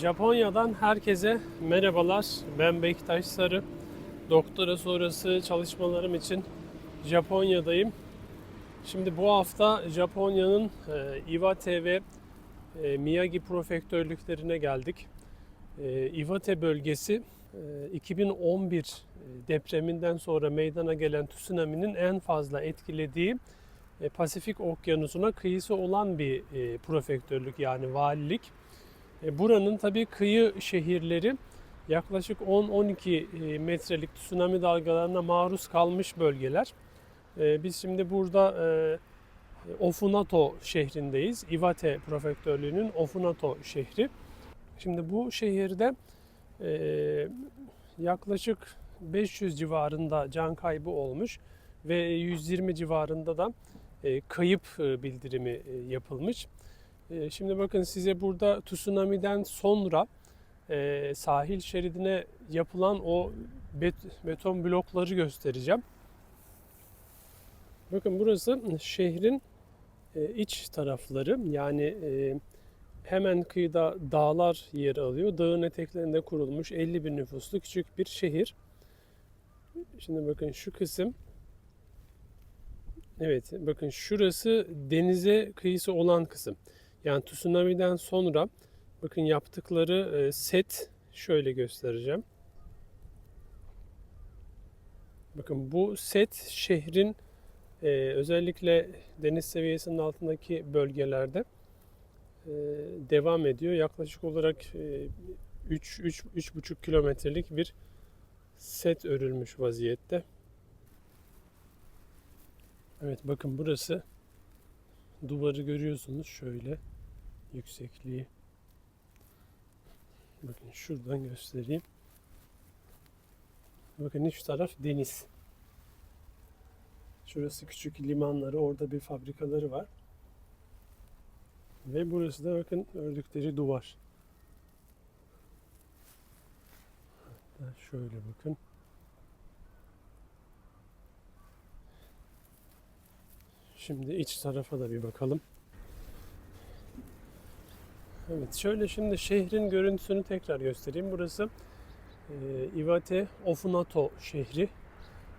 Japonya'dan herkese merhabalar. Ben Bektaş Sarı. Doktora sonrası çalışmalarım için Japonya'dayım. Şimdi bu hafta Japonya'nın e, Iwate ve e, Miyagi prefektörlüklerine geldik. E, Iwate bölgesi e, 2011 depreminden sonra meydana gelen tsunami'nin en fazla etkilediği e, Pasifik Okyanusu'na kıyısı olan bir e, prefektörlük yani valilik. E, Buranın tabii kıyı şehirleri yaklaşık 10-12 metrelik tsunami dalgalarına maruz kalmış bölgeler. E, Biz şimdi burada e, Ofunato şehrindeyiz. Iwate prefektörlüğünün Ofunato şehri. Şimdi bu şehirde e, yaklaşık 500 civarında can kaybı olmuş ve 120 civarında da e, kayıp e, bildirimi e, yapılmış. E, Şimdi bakın size burada tsunami'den sonra e, sahil şeridine yapılan o bet- beton blokları göstereceğim. Bakın burası şehrin e, iç tarafları yani e, hemen kıyıda dağlar yer alıyor. Dağın eteklerinde kurulmuş 50 bin nüfuslu küçük bir şehir. Şimdi bakın şu kısım Evet bakın şurası denize kıyısı olan kısım. Yani tsunami'den sonra bakın yaptıkları e, set şöyle göstereceğim. Bakın bu set şehrin e, özellikle deniz seviyesinin altındaki bölgelerde e, devam ediyor. Yaklaşık olarak e, 3 3 3,5 kilometrelik bir set örülmüş vaziyette. Evet bakın burası duvarı görüyorsunuz şöyle yüksekliği. Bakın şuradan göstereyim. Bakın üç taraf deniz. Şurası küçük limanları, orada bir fabrikaları var. Ve burası da bakın ördükleri duvar. Hatta şöyle bakın. Şimdi iç tarafa da bir bakalım. Evet şöyle şimdi şehrin görüntüsünü tekrar göstereyim. Burası e, Iwate Ofunato şehri.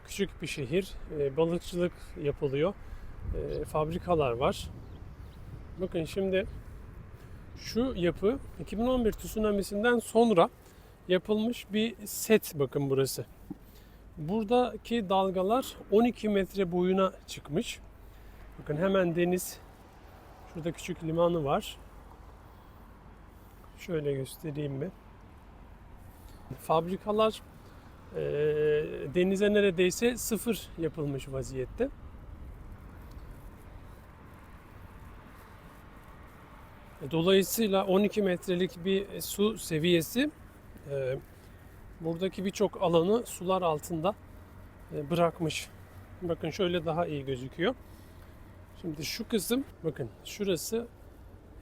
Küçük bir şehir. E, balıkçılık yapılıyor. E, fabrikalar var. Bakın şimdi şu yapı 2011 tsunamisinden sonra yapılmış bir set bakın burası. Buradaki dalgalar 12 metre boyuna çıkmış. Bakın hemen deniz. Şurada küçük limanı var. Şöyle göstereyim mi? Fabrikalar e, denize neredeyse sıfır yapılmış vaziyette. Dolayısıyla 12 metrelik bir su seviyesi e, buradaki birçok alanı sular altında e, bırakmış. Bakın şöyle daha iyi gözüküyor. Şimdi şu kısım bakın şurası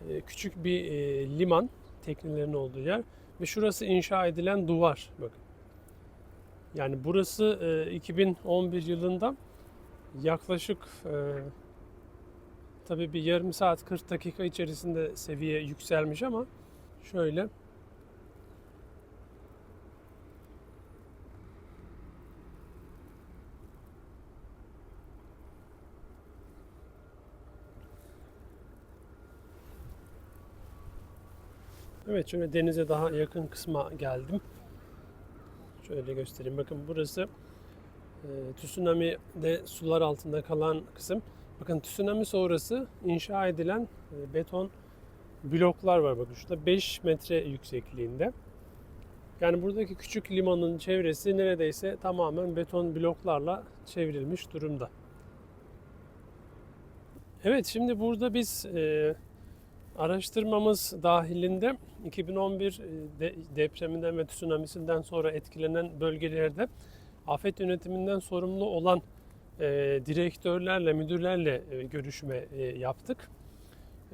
e, küçük bir e, liman teknelerin olduğu yer ve şurası inşa edilen duvar bakın. Yani burası e, 2011 yılında yaklaşık e, tabii bir yarım saat 40 dakika içerisinde seviye yükselmiş ama şöyle Evet şöyle denize daha yakın kısma geldim. Şöyle göstereyim. Bakın burası e, tsunami'de sular altında kalan kısım. Bakın tsunami sonrası inşa edilen e, beton bloklar var. Bakın şurada 5 metre yüksekliğinde. Yani buradaki küçük limanın çevresi neredeyse tamamen beton bloklarla çevrilmiş durumda. Evet şimdi burada biz e, Araştırmamız dahilinde 2011 de- depreminden ve tsunamisinden sonra etkilenen bölgelerde afet yönetiminden sorumlu olan e, direktörlerle, müdürlerle e, görüşme e, yaptık.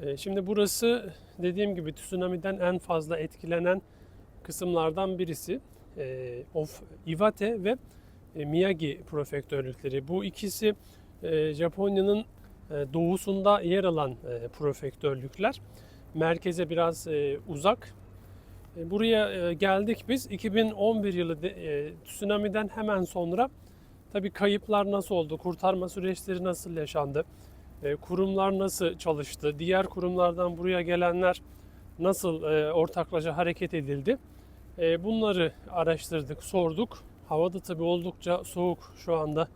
E, şimdi burası dediğim gibi tsunami'den en fazla etkilenen kısımlardan birisi. E, of Iwate ve e, Miyagi prefektörlükleri. Bu ikisi e, Japonya'nın e, doğusunda yer alan e, prefektörlükler. Merkeze biraz e, uzak. E, Buraya e, geldik biz 2011 yılı de- e, tsunami'den hemen sonra tabii kayıplar nasıl oldu, kurtarma süreçleri nasıl yaşandı, e, kurumlar nasıl çalıştı, diğer kurumlardan buraya gelenler nasıl e, ortaklaşa hareket edildi. E, Bunları araştırdık, sorduk. Havada tabii oldukça soğuk şu anda.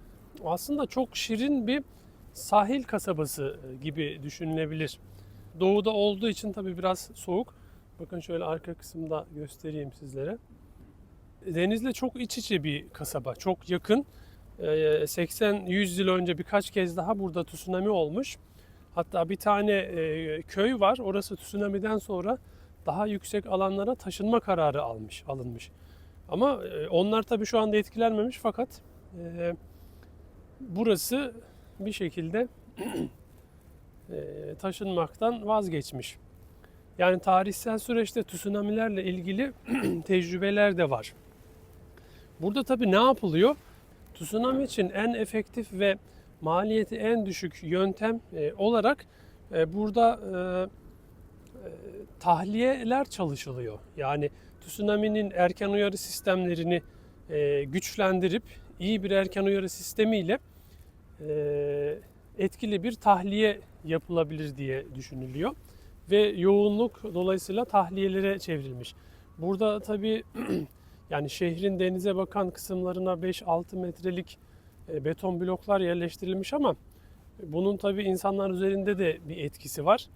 Aslında çok şirin bir sahil kasabası e, gibi düşünülebilir. Doğuda olduğu için tabii biraz soğuk. Bakın şöyle arka kısımda göstereyim sizlere. Denizle çok iç içe bir kasaba, çok yakın. Ee, 80-100 yıl önce birkaç kez daha burada tsunami olmuş. Hatta bir tane e, köy var. Orası tsunami'den sonra daha yüksek alanlara taşınma kararı almış, alınmış. Ama e, onlar tabii şu anda etkilenmemiş fakat e, burası bir şekilde e, taşınmaktan vazgeçmiş. Yani tarihsel süreçte tsunami'lerle ilgili tecrübeler de var. Burada tabii ne yapılıyor? Tsunami için en efektif ve maliyeti en düşük yöntem e, olarak e, burada tahliyeler çalışılıyor. Yani tsunami'nin erken uyarı sistemlerini güçlendirip iyi bir erken uyarı sistemiyle etkili bir tahliye yapılabilir diye düşünülüyor ve yoğunluk dolayısıyla tahliyelere çevrilmiş. Burada tabii yani şehrin denize bakan kısımlarına 5-6 metrelik e, beton bloklar yerleştirilmiş ama bunun tabii insanlar üzerinde de bir etkisi var.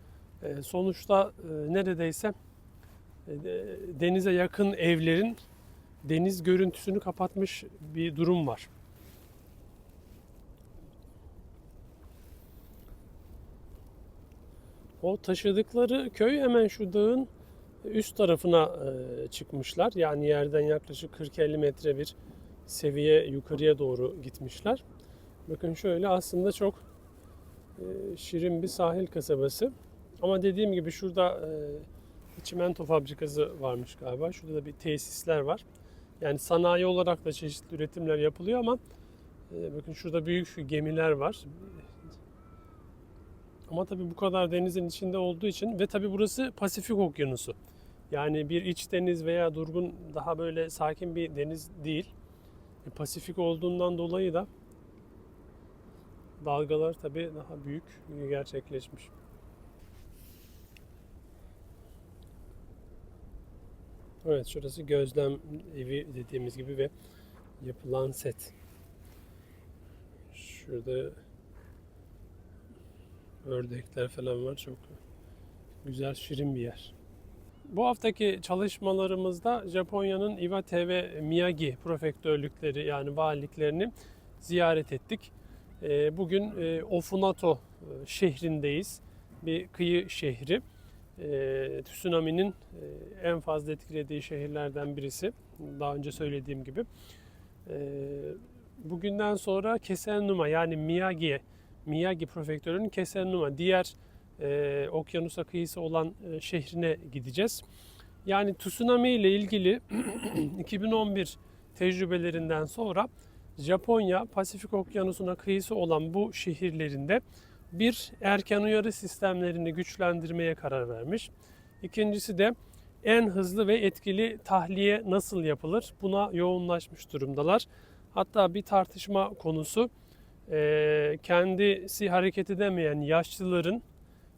E, Sonuçta e, neredeyse e, de- denize yakın evlerin deniz görüntüsünü kapatmış bir durum var. O taşıdıkları köy hemen şu dağın üst tarafına e, çıkmışlar. Yani yerden yaklaşık 40-50 metre bir seviye yukarıya doğru gitmişler. Bakın şöyle aslında çok e, şirin bir sahil kasabası. Ama dediğim gibi şurada e, çimento fabrikası varmış galiba. Şurada da bir tesisler var. Yani sanayi olarak da çeşitli üretimler yapılıyor ama e, bakın şurada büyük gemiler var. Ama tabii bu kadar denizin içinde olduğu için ve tabii burası Pasifik Okyanusu. Yani bir iç deniz veya durgun daha böyle sakin bir deniz değil. E, Pasifik olduğundan dolayı da dalgalar tabii daha büyük gerçekleşmiş. Evet şurası gözlem evi dediğimiz gibi ve yapılan set. Şurada ördekler falan var. Çok güzel, şirin bir yer. Bu haftaki çalışmalarımızda Japonya'nın Iwate ve Miyagi prefektörlükleri yani valiliklerini ziyaret ettik. Ee, Bugün e, Ofunato e, şehrindeyiz. Bir kıyı şehri. Ee, Tsunami'nin e, en fazla etkilediği şehirlerden birisi. Daha önce söylediğim gibi. Ee, Bugünden sonra Kesennuma yani Miyagi'ye Miyagi prefektörünün Kesennuma diğer e, okyanusa kıyısı olan e, şehrine gideceğiz. Yani tsunami ile ilgili 2011 tecrübelerinden sonra Japonya Pasifik Okyanusu'na kıyısı olan bu şehirlerinde bir erken uyarı sistemlerini güçlendirmeye karar vermiş. İkincisi de en hızlı ve etkili tahliye nasıl yapılır? Buna yoğunlaşmış durumdalar. Hatta bir tartışma konusu e, kendisi hareket edemeyen yaşlıların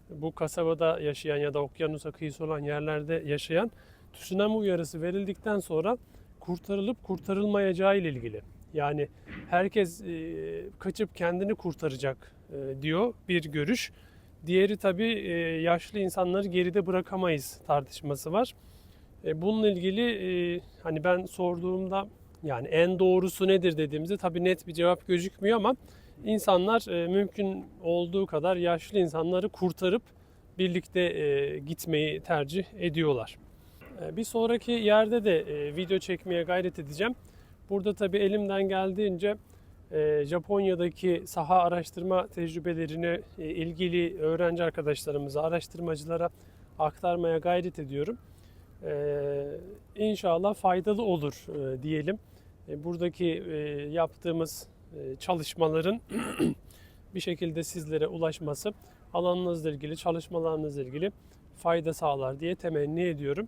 bu kasabada yaşayan ya da okyanusa kıyısı olan yerlerde yaşayan tsunami uyarısı verildikten sonra kurtarılıp kurtarılmayacağı ile ilgili. Yani herkes e, kaçıp kendini kurtaracak e, diyor bir görüş. Diğeri tabii e, yaşlı insanları geride bırakamayız tartışması var. E, bununla ilgili e, hani ben sorduğumda yani en doğrusu nedir dediğimizde tabii net bir cevap gözükmüyor ama insanlar e, mümkün olduğu kadar yaşlı insanları kurtarıp birlikte e, gitmeyi tercih ediyorlar. E, bir sonraki yerde de video çekmeye gayret edeceğim. Burada tabii elimden geldiğince Japonya'daki saha araştırma tecrübelerini ilgili öğrenci arkadaşlarımıza, araştırmacılara aktarmaya gayret ediyorum. İnşallah faydalı olur diyelim. Buradaki yaptığımız çalışmaların bir şekilde sizlere ulaşması alanınızla ilgili, çalışmalarınızla ilgili fayda sağlar diye temenni ediyorum.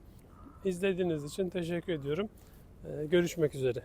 İzlediğiniz için teşekkür ediyorum. Ee, görüşmek üzere.